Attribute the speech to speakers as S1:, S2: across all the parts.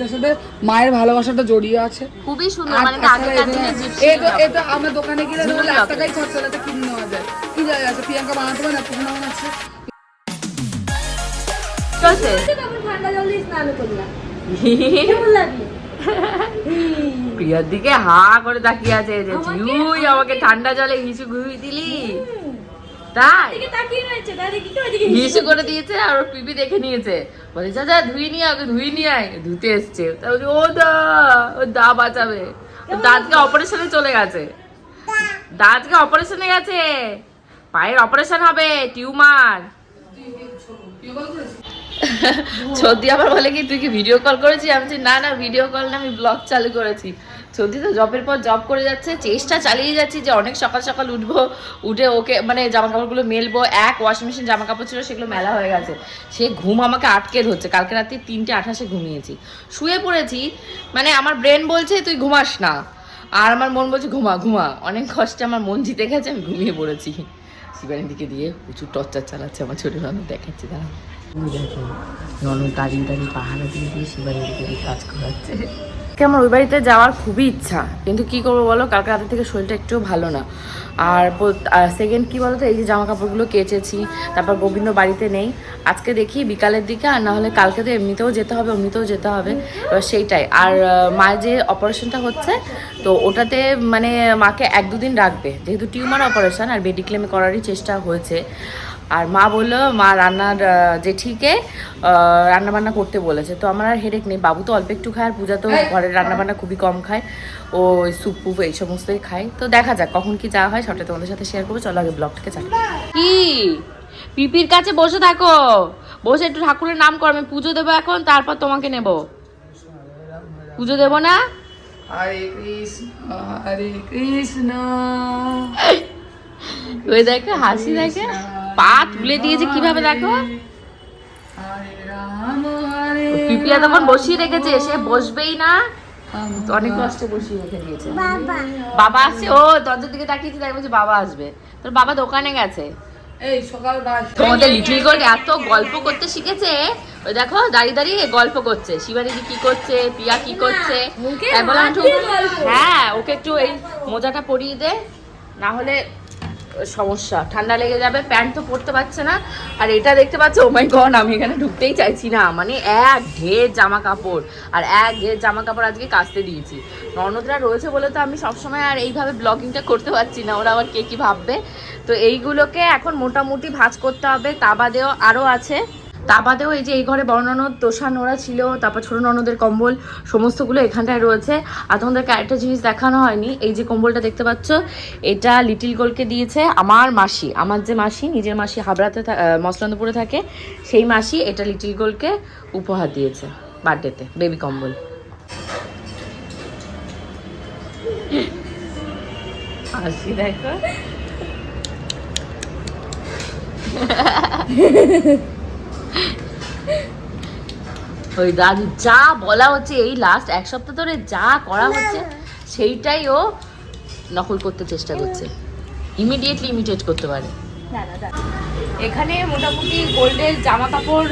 S1: এটার সাথে মায়ের ভালোবাসাটা জড়িয়ে আছে।
S2: খুবই সুন্দর মানে আগেকার দিনে জিপসি
S1: এই তো- এই তো আমরা দোকানে গেলে ধরো
S2: ঝুমুর
S1: লাখ
S2: লকেট।
S1: টাকাই খরচা হলে কিনে নেওয়া যায়। কি যায় আছে? প্রিয়াঙ্কা বানাতে পারে না? পুকুর আছে।
S2: চলছে।
S3: ঠান্ডা জল দিয়ে স্নান করলাম। কেমন লাগল?
S2: প্রিয়ার দিকে হা করে তাকিয়ে আছে যে তুই আমাকে ঠান্ডা জলে হিসু ঘুরি দিলি। তাই? হিসু করে দিয়েছে আর ওর পিপি দেখে নিয়েছে। বলে যা ধুই নিয়ে আগে ধুই নিয়ে আয়। ধুতে এসছে। ও দা ও দা বাঁচাবে। দাঁতকে অপারেশনে চলে গেছে। দাঁতকে অপারেশনে গেছে। পায়ের অপারেশন হবে টিউমার। সর্দি আবার বলে কি তুই কি ভিডিও কল করেছি আমি না না ভিডিও কল না আমি ব্লগ চালু করেছি। সর্দি তো জবের পর জব করে যাচ্ছে, চেষ্টা চালিয়ে যাচ্ছি যে অনেক সকাল সকাল উঠবো, উঠে ওকে মানে জামা কাপড়গুলো মেলবো, এক ওয়াশিং মেশিন জামা কাপড় ছিল সেগুলো মেলা হয়ে গেছে। সে ঘুম আমাকে আটকে ধরছে, কালকে রাত্রি তিনটে আঠাশে ঘুমিয়েছি। শুয়ে পড়েছি মানে আমার ব্রেন বলছে, তুই ঘুমাস না। আর আমার মন বলছে, ঘুমা ঘুমা। অনেক কষ্টে আমার মন জিতে গেছে, আমি ঘুমিয়ে পড়েছি। শিবানীর দিকে দিয়ে প্রচুর টর্চার চালাচ্ছে আমার ছোটো ননদ দেখাচ্ছে দাঁড়া দেখো, ননদ দাঁড়িয়ে দাঁড়িয়ে পাহাড়া দিয়ে দিয়ে শিবানীর দিকে কাজ করাচ্ছে। আমার ওই বাড়িতে যাওয়ার খুবই ইচ্ছা। কিন্তু কি করব বলো? কালকে রাতের থেকে শরীরটা একটুও ভালো না। আর সেকেন্ড কি বলতো? এই যে জামা কাপড়গুলো কেচেছি, তারপর গোবিন্দ বাড়িতে নেই। আজকে দেখি বিকালের দিকে, আর না হলে কালকে তো এমনিতেও যেতে হবে এমনিতেও যেতে হবে। এবার সেইটাই। আর মায়ের যে অপারেশনটা হচ্ছে, তো ওটাতে মানে মাকে এক দুদিন রাখবে। যেহেতু টিউমার অপারেশন আর মেডিক্লেমে করারই চেষ্টা হয়েছে। আর মা বলল মা রান্নার জেঠিকে রান্না বান্না করতে বলেছে। তো আমার আর হেডেক নেই। বাবু তো অল্প একটু খায় আর পূজা তো ঘরের রান্না বান্না খুবই কম খায়। ও স্যুপ পুপ এই সমস্তই খায়। তো দেখা যাক কখন কি যাওয়া হয় সবটা তোমাদের সাথে শেয়ার করব। চলো আগে ব্লগটাকে চালাই কি? পিপির কাছে বসে থাকো। বসে একটু ঠাকুরের নাম করো। আমি পুজো দেবো এখন তারপর তোমাকে নেব। পুজো দেবো না?
S1: হরে কৃষ্ণ হরে কৃষ্ণ।
S2: ওই দেখো হাসি দেখে। পা তুলে দিয়েছে কীভাবে দেখো? পিপিয়া তখন বসিয়ে রেখেছে সে বসবেই না। অনেক কষ্টে বসিয়ে রেখে দিয়েছে। বাবা। আসছে ও দরজার দিকে তাকিয়েছে তাই বলছে বাবা আসবে। তোর বাবা দোকানে গেছে।
S1: এই সকাল বাস।
S2: তোমাদের লিটল গোল্ড এত গল্প করতে শিখেছে? ওই দেখো দাঁড়িয়ে দাঁড়িয়ে গল্প করছে। শিবাদিদি কি করছে পিয়া কি করছে? হ্যাঁ ওকে একটু এই মোজাটা পরিয়ে দে। না হলে সমস্যা। ঠান্ডা লেগে যাবে, প্যান্ট তো পরতে পারছে না। আর এটা দেখতে পাচ্ছ ওমাই গন আমি এখানে ঢুকতেই চাইছি না। মানে এক ঢের জামা কাপড় আর এক ঢের জামা কাপড় আজকে কাচতে দিয়েছি। ননদরা রয়েছে বলে তো আমি সবসময় আর এইভাবে ব্লগিংটা করতে পারছি না। ওরা আবার কে কী ভাববে? তো এইগুলোকে এখন মোটামুটি ভাঁজ করতে হবে। তা বাদেও আরও আছে। তা বাদেও এই যে এই ঘরে বড় ননদ, তোষা নোড়া ছিল, তারপর ছোট ননদের কম্বল, সমস্তগুলো এখানটায় রয়েছে। আর তোমাদেরকে আরেকটা জিনিস দেখানো হয়নি, এই যে কম্বলটা দেখতে পাচ্ছ, এটা লিটিল গোলকে দিয়েছে আমার মাসি, আমার যে মাসি, নিজের মাসি হাবড়াতে মসলন্দপুরে থাকে, সেই মাসি এটা লিটিল গোলকে উপহার দিয়েছে বার্থডেতে, বেবি কম্বল। দেখো। ওই দাদু, যা বলা হচ্ছে, এই লাস্ট এক সপ্তাহ ধরে যা করা হচ্ছে, সেইটাই ও নকল করতে চেষ্টা করছে। ইমিডিয়েটলি ইমিটেট করতে পারে। এখানে মোটামুটি গোল্ডের জামা কাপড়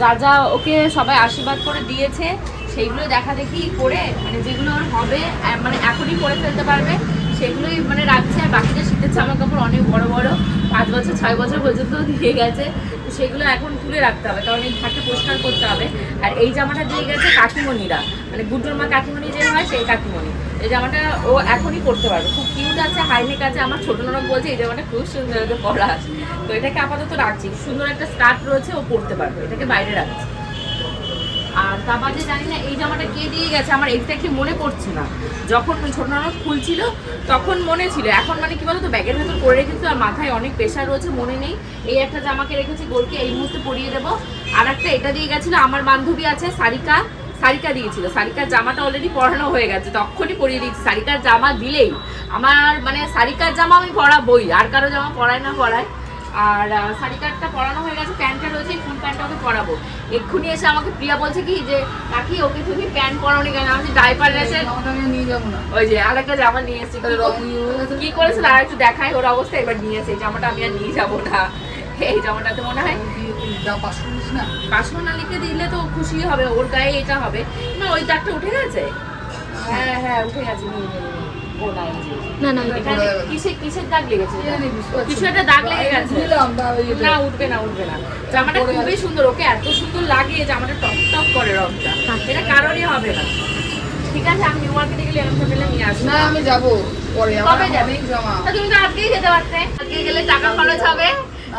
S2: যা যা ওকে সবাই আশীর্বাদ করে দিয়েছে সেইগুলো দেখা দেখি করে মানে যেগুলো ওর হবে মানে এখনই করে ফেলতে পারবে, সেগুলোই মানে রাখছে, আর বাকিটা শীতের জামা কাপড় অনেক বড় বড়। পাঁচ বছর, ছয় বছর পর্যন্ত দিয়ে গেছে। তো সেগুলো এখন তুলে রাখতে হবে, কারণ এই ঘাটটা পরিষ্কার করতে হবে। আর এই জামাটা দিয়ে গেছে কাকিমণিরা। মানে গুড্ডুর মা কাকিমণি যে হয়, সেই কাকিমণি। এই জামাটা ও এখনই পড়তে পারবে। খুব কিউট আছে হাইনেক আছে। আমার ছোট নরম বলছে, এই জামাটা খুব সুন্দর ওকে আছে। তো এটাকে আপাতত রাখছি। সুন্দর একটা স্কার্ট রয়েছে, ও পরতে পারবে। এটাকে বাইরে রাখছি। আর তা বাদে জানি না, এই জামাটা কে দিয়ে গেছে, আমার এক্স্যাক্টলি মনে পড়ছে না। যখন ছোট ননদ খুলছিল, তখন মনে ছিল, এখন মানে কি বলতো, ব্যাগের ভেতর করে রেখেছি আর মাথায় অনেক প্রেশার রয়েছে, মনে নেই। এই একটা জামাকে রেখেছি গোলকে, এই মুহূর্তে পরিয়ে দেবো। আর একটা এটা দিয়ে গেছিল, আমার বান্ধবী আছে, সারিকা। সারিকা দিয়েছিল। সারিকার জামাটা অলরেডি পরানো হয়ে গেছে, তখনই পরিয়ে দিয়েছি। সারিকার জামা দিলেই। আমার মানে সারিকার জামা আমি পরাবই, আর কারও জামা পরায় না পরায়। আর শাড়ি কাটটা পরানো হয়ে গেছে প্যান্টটা রয়েছে ফুল প্যান্টটা ওকে পরাবো। এক্ষুনি এসে আমাকে প্রিয়া বলছে কি যে কাকি ওকে তুমি প্যান্ট পরাওনি কেন? আমি ডাইপার
S1: আমি নিয়ে যাব না।
S2: ওই যে আরেকটা জামা নিয়ে এসেছি
S1: হয়ে।
S2: কি করেছে আর একটু দেখাই ওর অবস্থা এবার নিয়ে এসে জামাটা আমি আর নিয়ে যাব না। এই জামাটাতে মনে হয়
S1: যা পাঁচশো নিস না?
S2: লিখে দিলে তো খুশি হবে ওর গায়ে এটা হবে। না ওই দাগটা উঠে গেছে? হ্যাঁ। হ্যাঁ উঠে গেছে নিয়ে নিয়ে নে। ও না
S3: না না।
S2: কিসের কিসের দাগ লেগেছে?
S1: কি জানি, বুঝতে পারছি।
S2: কিছু একটা দাগ লেগে গেছে।
S1: দিলাম, বা ওই এটা।
S2: না উঠবে না উঠবে না। জামাটা খুবই সুন্দর ওকে এত সুন্দর লাগে জামাটা টপ টপ করে রংটা। এটা কারণে হবে না। ঠিক আছে আমি নিউ মার্কেটে গেলে এরকম পেলে নিয়ে আসব।
S1: না আমি যাব পরে
S2: কবে যাবে?
S1: জামা।
S2: তুমি তো আজকেই যেতে পারতে। আজকে গেলে টাকা খরচ হবে।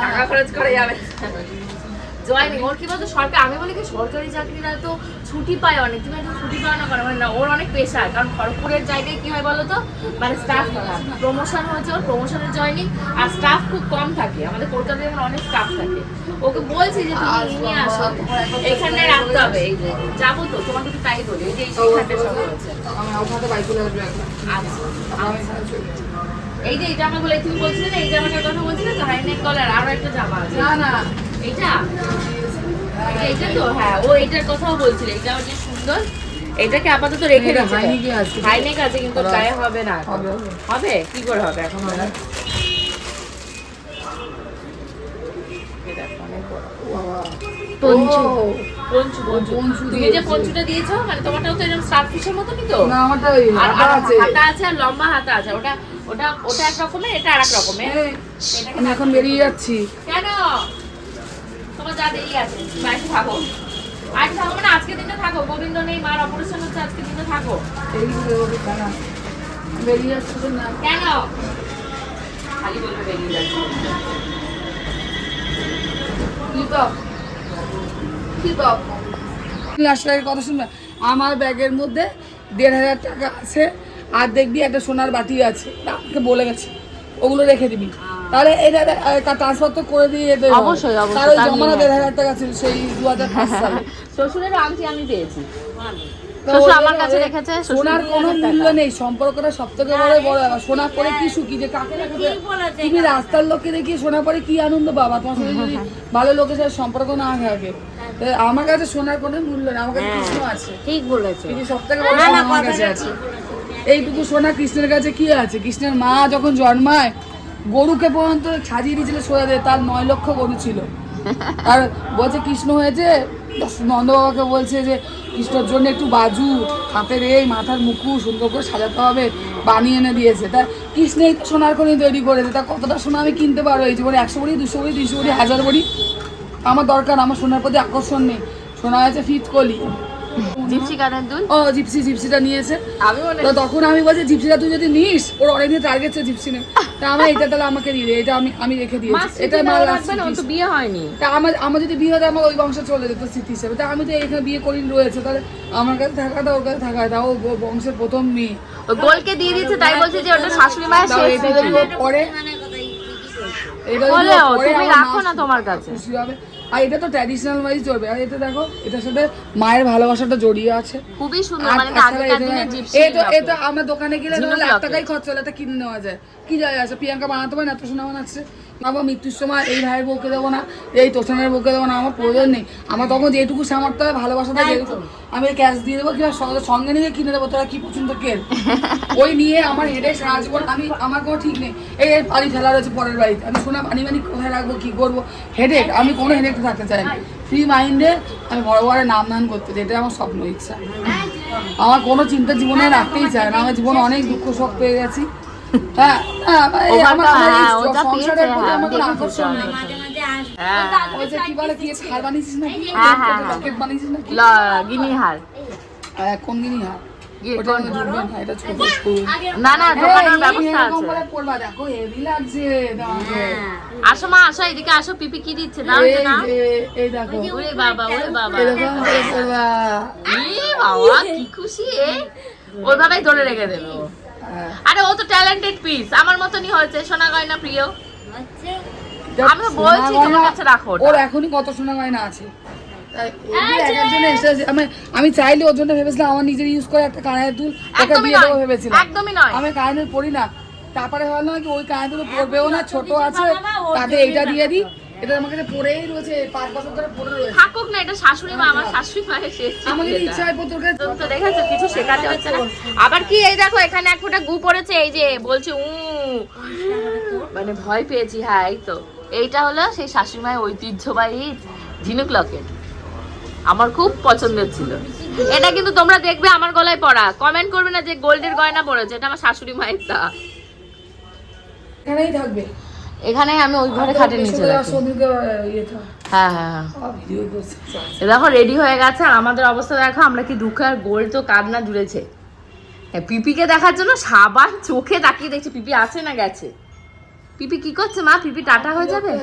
S2: টাকা খরচ করে যাবে। জয়নি। ওর কি বলতো সরকার আমি বলি কি সরকারি চাকরিরা তো ছুটি পায় অনেক। তুমি একটু ছুটি পাও না করে মানে না ওর অনেক পেশা কারণ খড়গপুরের জায়গায় কি হয় বলো তো মানে স্টাফ প্রমোশন হয়েছে ওর প্রমোশনের জয়নিং। আর স্টাফ খুব কম থাকে। আমাদের কলকাতায় যেমন অনেক স্টাফ থাকে। ওকে বলছি যে তুমি নিয়ে আসো। এখানে রাখতে হবে। এই যে যাব তো তোমাকে তো তাই বলি। এই যে এই সেইখানটা সব
S1: এখন।
S2: আচ্ছা।
S1: এখানে।
S2: এই যে এই জামাগুলো তুমি বলছিলে না এই জামাটার কথা বলছিলে তো হাই নেক কলার আরও একটা জামা আছে।
S1: না না।
S2: তো হ্যাঁ ও এইটার কথাও বলছিল এটা যে সুন্দর। এটাকে আপাতত রেখে দিচ্ছে
S1: আছে।
S2: কিন্তু
S1: হবে।
S2: গায়ে হবে না কি করে হবে এখন? তুমি যে পঞ্চুটা দিয়েছ মানে তোমারটাও তো এরকম স্টার ফিশের মতনই তো?
S1: না আমারটা হাতা আছে।
S2: আর লম্বা হাতা আছে। ওটা ওটা ওটা এক রকমের এটা আর এক রকমের
S1: এখন বেরিয়ে যাচ্ছি।
S2: কেন? তোমার যা দেরি আছে বাড়িতে থাকো। বাড়িতে থাকো মানে আজকে দিনটা থাকো গোবিন্দ নেই মার অপারেশন হচ্ছে আজকে দিনটা থাকো।
S1: বেরিয়ে যাচ্ছি না।
S2: কেন? খালি বলবে বেরিয়ে যাচ্ছে।
S1: কথা শুনবে? আমার ব্যাগের মধ্যে দেড় হাজার টাকা আছে আর দেখবি একটা সোনার বাটি আছে। আমাকে বলে গেছে। ওগুলো রেখে দিবি। তাহলে এটা ট্রান্সফার তো করে দিয়ে হবে।
S2: অবশ্যই, অবশ্যই,
S1: তার ওই জমানো দেড় হাজার টাকা ছিল সেই দু হাজার পাঁচ সালে।
S2: শ্বশুরের আংটি আমি পেয়েছি। শ্বশুর আমার কাছে রেখেছে,
S1: সোনার কোনো মূল্য নেই সম্পর্কটা সব বড় বড় সোনা পরে কি সুখী যে কাকে তুমি রাস্তার লোককে দেখি সোনা পরে কি আনন্দ বাবা তোমার সাথে যদি ভালো লোকের সাথে সম্পর্ক না থাকে আমার কাছে সোনার কোনো মূল্য নেই আমার কাছে কৃষ্ণ আছে।
S3: ঠিক বলেছ।
S1: কিন্তু সব থেকে বড় আমার কাছে আছে। এইটুকু সোনা কৃষ্ণের কাছে কি আছে? কৃষ্ণের মা যখন জন্মায় গরুকে পর্যন্ত সাজিয়ে দিয়েছিল সোজা দিয়ে, তার নয় লক্ষ গরু ছিল। আর বলছে, কৃষ্ণ হয়েছে? নন্দ বাবাকে বলছে যে, কৃষ্ণর জন্য একটু বাজু হাতের এই মাথার মুকু সুন্দর করে সাজাতে হবে বানিয়ে এনে দিয়েছে। তা কৃষ্ণই তো সোনার খনি তৈরি করেছে, তা কতটা সোনা আমি কিনতে পারব? এই জীবনে একশো বড়ি দুশো বড়ি দুশো বড়ি হাজার বড়ি আমার দরকার, আমার সোনার প্রতি আকর্ষণ নেই। সোনা হয়েছে ফিতকলি
S2: জিপসি কানের দুল?
S1: ও জিপসি জিপসিটা নিয়েছে।
S2: আমি মনে
S1: তো তখন আমি বলছি জিপসিটা তুই যদি নিস ওর অনেক দিন টার্গেট ছিল জিপসি নে তা আমার এটা তাহলে আমাকে দিয়ে দে এটা আমি আমি রেখে দিয়েছি। এটা আমার last
S2: রাখবে না ওর তো বিয়ে হয়নি।
S1: তা আমার আমার যদি বিয়ে হতো আমার ওই বংশ চলে যেত স্মৃতি হিসেবে। তা আমি তো এখানে বিয়ে করি রয়েছে। তাহলে আমার কাছে ওর কাছে থাকাটা। ও বংশের প্রথম মেয়ে।
S2: গোলকে দিয়ে দিচ্ছে তাই বলছে যে ওটা শাশুড়ি মায়ের শেষ।
S1: যদি পরে এটা যদি ও
S2: বলেও,
S1: পরে,
S2: তুমি
S1: আমার
S2: রাখো না তোমার কাছে।
S1: আর এটা তো ট্র্যাডিশনাল ওয়াইজ চলবে আর এটা দেখো এটার সাথে মায়ের ভালোবাসাটা জড়িয়ে আছে।
S2: খুবই সুন্দর মানে আগেকার
S1: এটা-
S2: দিনে জিপসি
S1: এই তো এই আমার দোকানে গেলে লাখ টাকাই খরচ হলে এটা কিনে নেওয়া যায়। কি যায় আছে? প্রিয়াঙ্কা বানাতে পারে না এত সোনা বানাচ্ছে বাবা মৃত্যুর সময় এই ভাইয়ের বউকে দেবো না এই তোষণের বউকে দেবো না আমার প্রয়োজন নেই। আমার তখন যেটুকু সামর্থ্য হয় ভালোবাসাটা যেটুকু। আমি ক্যাশ দিয়ে দেবো কিংবা সঙ্গে- সঙ্গে নিয়ে কিনে দেবো তোরা কি পছন্দ কেন ওই নিয়ে আমার হেডে সারা জীবন। আমি আমার কোনো ঠিক নেই। এই বাড়ি ফেলা রয়েছে পরের বাড়িতে। আমি সোনা বানি মানি কোথায় রাখব কী করব? হেডেক আমি কোনো হেডেক থাকতে চাই না। ফ্রি মাইন্ডে আমি বড় বড় নাম ধান করতে চাই। এটা আমার স্বপ্ন ইচ্ছা। আমার কোনো চিন্তা জীবনে রাখতেই চায় না। আমার জীবনে অনেক দুঃখ শোক পেয়ে গেছি। কোনো। নেই
S2: হ্যাঁ গিনি হার।
S1: না
S2: না দোকানের ব্যবস্থা আছে। আসো মা আসো এদিকে আসো পিপি কি দিচ্ছে দাও না।
S1: এই দেখো।
S2: ওরে বাবা ওরে বাবা।
S1: এরকম করে পড়বা।
S2: ই বাবা কি খুশি ওইভাবেই ধরে রেখে দেবে। আরে ও তো ট্যালেন্টেড পিস আমার মতনই হয়েছে। সোনা গয়না প্রিয়। আমি বলছি তোমার কাছে রাখো।
S1: ওর এখনই কত সোনা গয়না আছে। আমি আমি চাইলে ওর জন্য ভেবেছিলাম আমার নিজের ইউজ করে একটা কানের দুল
S2: একদমই
S1: দিয়ে দেবো ভেবেছিলাম।
S2: একদমই নয়।
S1: আমি কানের পরি না। তারপরে হলো কি ওই কানের দুল পরবেও না ছোট আছে তাতে এইটা দিয়ে দিই। এটা আমার কাছে পরেই রয়েছে পাঁচ বছর ধরে পরে রয়েছে।
S2: থাকুক না এটা শাশুড়ি মা আমার শাশুড়ি মায়ের শেষ
S1: আমার ইচ্ছা হয় তোর কাছে
S2: তো দেখেছ কিছু শেখাতে হচ্ছে না। আবার কি এই দেখো এখানে এক ফোঁটা গু পড়েছে এই যে বলছে উ মানে ভয় পেয়েছি হ্যাঁ এই তো। এইটা হলো সেই শাশুড়িমায়ের ঐতিহ্যবাহী ঝিনুক লকেট। আমার খুব পছন্দের ছিল। এটা কিন্তু তোমরা দেখবে আমার গলায় পড়া। কমেন্ট করবে না যে গোল্ডের গয়না পড়েছে এটা আমার শাশুড়ি মায়ের তা
S1: এখানেই থাকবে।
S2: এখানে আমি ওই ঘরে খাটে নিচে
S1: ইয়ে
S2: হ্যাঁ হ্যাঁ হ্যাঁ। দেখো রেডি হয়ে গেছে। আর আমাদের অবস্থা দেখো আমরা কি দুঃখে আর গোল তো কান্না জুড়েছে। হ্যাঁ, পিপিকে দেখার জন্য সাবান চোখে তাকিয়ে দেখছে। পিপি আছে না গেছে? পিপি কি করছে মা? পিপি টাটা হয়ে যাবে?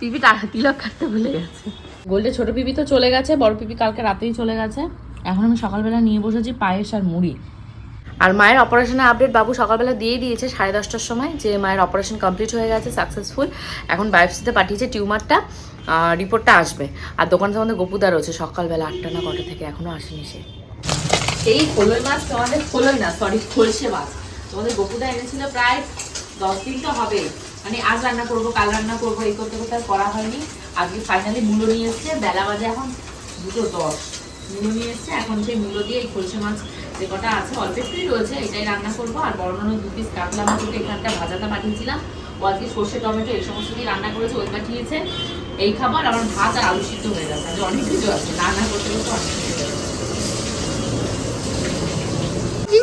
S2: পিপি টাকা তিলক কাটতে ভুলে গেছে। গোল্ডে ছোট পিপি তো চলে গেছে বড় পিপি কালকে রাতেই চলে গেছে। এখন আমি সকালবেলা নিয়ে বসেছি পায়েস আর মুড়ি। আর মায়ের অপারেশনের আপডেট বাবু সকালবেলা দিয়ে দিয়েছে সাড়ে দশটার সময় যে মায়ের অপারেশন কমপ্লিট হয়ে গেছে সাকসেসফুল এখন বায়োপসিতে পাঠিয়েছে টিউমারটা রিপোর্টটা আসবে। আর দোকানে আমাদের গপুদা রয়েছে, সকালবেলা আটটা না কটা থেকে এখনও আসেনি সে। এই খোলই মাছ তোমাদের খোলই না সরি খোলসে মাছ। তোমাদের গপুদা এনেছিল প্রায় দশ দিন তো হবে। মানে আজ রান্না করব, কাল রান্না করব, এই করতে করতে আর করা হয়নি। আজকে ফাইনালি মূলো নিয়ে এসছে, বেলা বাজে এখন দুটো দশ। মূলো নিয়ে এসছে। এখন সেই মূলো দিয়ে এই খোলসে মাছ যে কটা আছে, অল্প একটুই রয়েছে, এটাই রান্না করব। আর বড় বড় দু পিস কাতলা মাছ ওটা এখানটা ভাজাটা পাঠিয়েছিলাম। ও আজকে সর্ষে, টমেটো এই সমস্ত দিয়ে রান্না করেছে, ওই পাঠিয়েছে। এই খাবার আমার ভাত আর আলু সিদ্ধ হয়ে গেছে। আজ অনেক কিছু আছে রান্না করতে করতে অনেক কিছু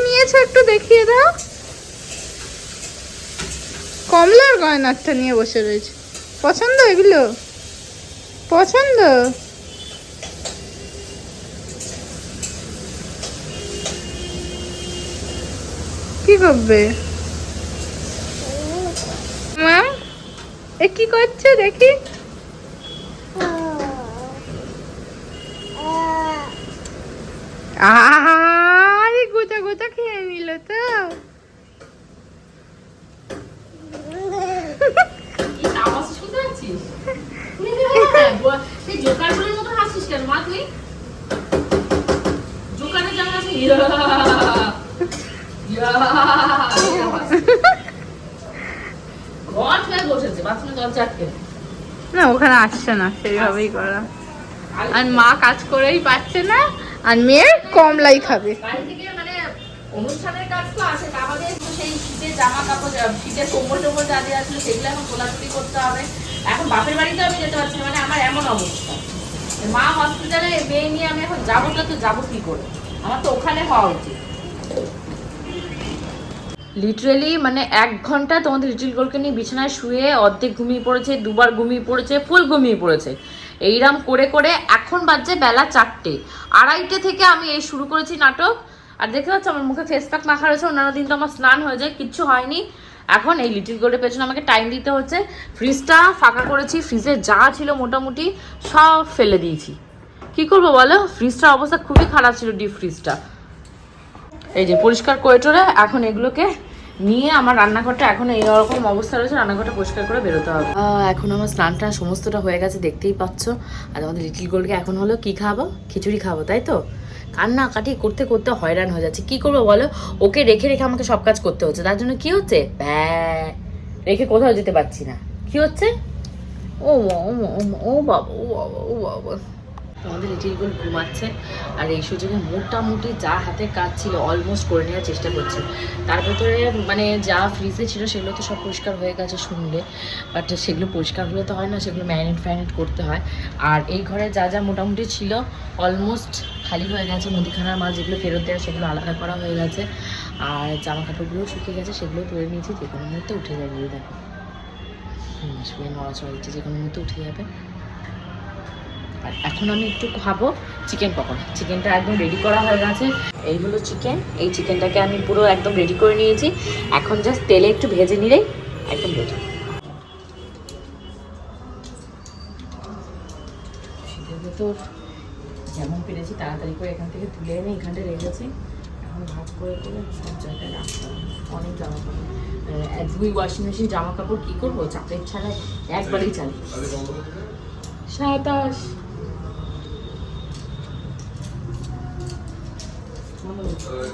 S4: নিয়েছো একটু দেখিয়ে দাও। কমলার গয়নারটা নিয়ে বসে রয়েছে। পছন্দ এগুলো? পছন্দ? কি করবে? মা এ কি করছে দেখি? আরে গোটা খেয়ে নিল তো
S2: যেমন
S4: না, ওখানে আসছে না, সেইভাবেই করা।
S2: আর
S4: মা কাজ করেই পাচ্ছে না, আর কমলাই খাবে।
S2: সেই শীতের জামা কাপড় যা- দিয়ে সেগুলো এখন করতে হবে এখন বাপের বাড়িতে আমি যেতে পারছি মানে আমার এমন অবস্থা মা হসপিটালে মেয়ে নিয়ে আমি এখন যাব তো যাব কি করে আমার তো ওখানে হওয়া উচিত। লিটারেলি মানে এক ঘণ্টা তোমাদের লিটিল গোলকে নিয়ে বিছানায় শুয়ে অর্ধেক ঘুমিয়ে পড়েছে, দুবার ঘুমিয়ে পড়েছে ফুল ঘুমিয়ে পড়েছে। এইরাম করে করে এখন বাজছে বেলা চারটে। আড়াইটে থেকে আমি এই শুরু করেছি নাটক। আর দেখতে পাচ্ছ, আমার মুখে ফেস প্যাক মাখা রয়েছে অন্যান্য দিন তো আমার স্নান হয়ে যায়, কিচ্ছু হয়নি। এখন এই লিটিল গোল্ডের পেছনে আমাকে টাইম দিতে হচ্ছে। ফ্রিজটা ফাঁকা করেছি ফ্রিজে যা ছিল মোটামুটি সব ফেলে দিয়েছি। কি করব বলো? ফ্রিজটার অবস্থা খুবই খারাপ ছিল ডিপ ফ্রিজটা এই যে পরিষ্কার করে টোরে এখন এগুলোকে নিয়ে আমার রান্নাঘরটা এখন এইরকম অবস্থা রয়েছে, রান্নাঘরটা পরিষ্কার করে বেরোতে হবে। এখন আমার স্নানটা সমস্তটা হয়ে গেছে, দেখতেই পাচ্ছ। আর আমাদের লিটিল গোলকে এখন হলো কি খাব? খিচুড়ি খাব, তাই তো? কান্না কাটি করতে করতে হয়রান হয়ে যাচ্ছে। কি করব বলো? ওকে রেখে রেখে আমাকে সব কাজ করতে হচ্ছে। তার জন্য কি হচ্ছে? রেখে কোথাও যেতে পারছি না। কি হচ্ছে? ও ও ও বাবা ও বাবা ও বাবা। আমাদের লিটিল গোল ঘুমাচ্ছে। আর এই সুযোগে মোটামুটি যা হাতে কাজ ছিল অলমোস্ট করে নেওয়ার চেষ্টা করছে। তার ভেতরে মানে যা ফ্রিজে ছিল সেগুলো তো সব পরিষ্কার হয়ে গেছে শুনলে। বাট সেগুলো পরিষ্কার হলে তো হয় না, সেগুলো ম্যারিনেট ফ্যারিনেট করতে হয়। আর এই ঘরে যা যা মোটামুটি ছিল অলমোস্ট খালি হয়ে গেছে। মুদিখানার মাল যেগুলো ফেরত দেওয়া সেগুলো আলাদা করা হয়ে গেছে। আর জামা কাপড়গুলো শুকিয়ে গেছে, সেগুলো তুলে নিয়েছি। যে কোনো মুহূর্তে উঠে যাবে দেখো। শুয়ে নড়াচড়া যে কোনো মুহূর্তে উঠে যাবে। আর এখন আমি একটু খাব চিকেন পকোড়া। চিকেনটা একদম রেডি করা হয়ে গেছে। এই হলো চিকেন এই চিকেনটাকে আমি পুরো একদম রেডি করে নিয়েছি। এখন জাস্ট তেলে একটু ভেজে নিলেই একদম রেডি ভেতর যেমন পেরেছি, তাড়াতাড়ি করে এখান থেকে তুলে এনে এখানটা রেখেছি এখন ভাগ করে করে সব জায়গায় রাখতে অনেক জামা কাপড়। দুই ওয়াশিং মেশিন জামা কাপড় কী করব? চাপের ছাড়াই একবারেই চালি সাতাশ।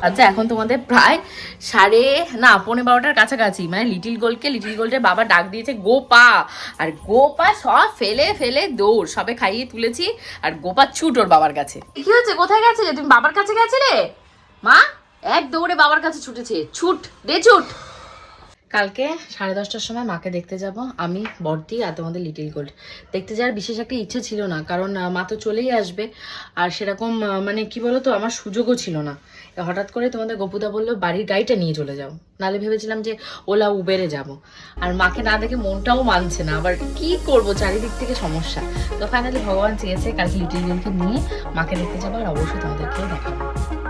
S2: আচ্ছা এখন তোমাদের প্রায় সাড়ে, না পনেরো বারোটার কাছাকাছি। মানে লিটিল গোলকে লিটিল গোল্ডের বাবা ডাক দিয়েছে, গোপা! আর গোপা সব ফেলে ফেলে দৌড়, সবে খাইয়ে তুলেছি। আর গোপা ছুট ওর বাবার কাছে। কি হচ্ছে কোথায় গেছিলে তুমি বাবার কাছে গেছিলে মা, এক দৌড়ে বাবার কাছে ছুটেছে। ছুট রে ছুট। কালকে সাড়ে দশটার সময় মাকে দেখতে যাব। আমি, বর্দি আর তোমাদের লিটিল গোল্ড দেখতে যাওয়ার বিশেষ একটা ইচ্ছে ছিল না, কারণ মা তো চলেই আসবে। আর সেরকম মানে কি বলো তো আমার সুযোগও ছিল না। হঠাৎ করে তোমাদের গোপুদা বলল, বাড়ির গাড়িটা নিয়ে চলে যাও। নালে ভেবেছিলাম যে ওলা উবেরে যাব। আর মাকে না দেখে মনটাও মানছে না। আবার কি করব, চারিদিক থেকে সমস্যা। তো ফাইনালি ভগবান চেয়েছে, কালকে লিটিল গোল্ডকে নিয়ে মাকে দেখতে যাব আর অবশ্যই তোমাদেরকেও দেখাবো।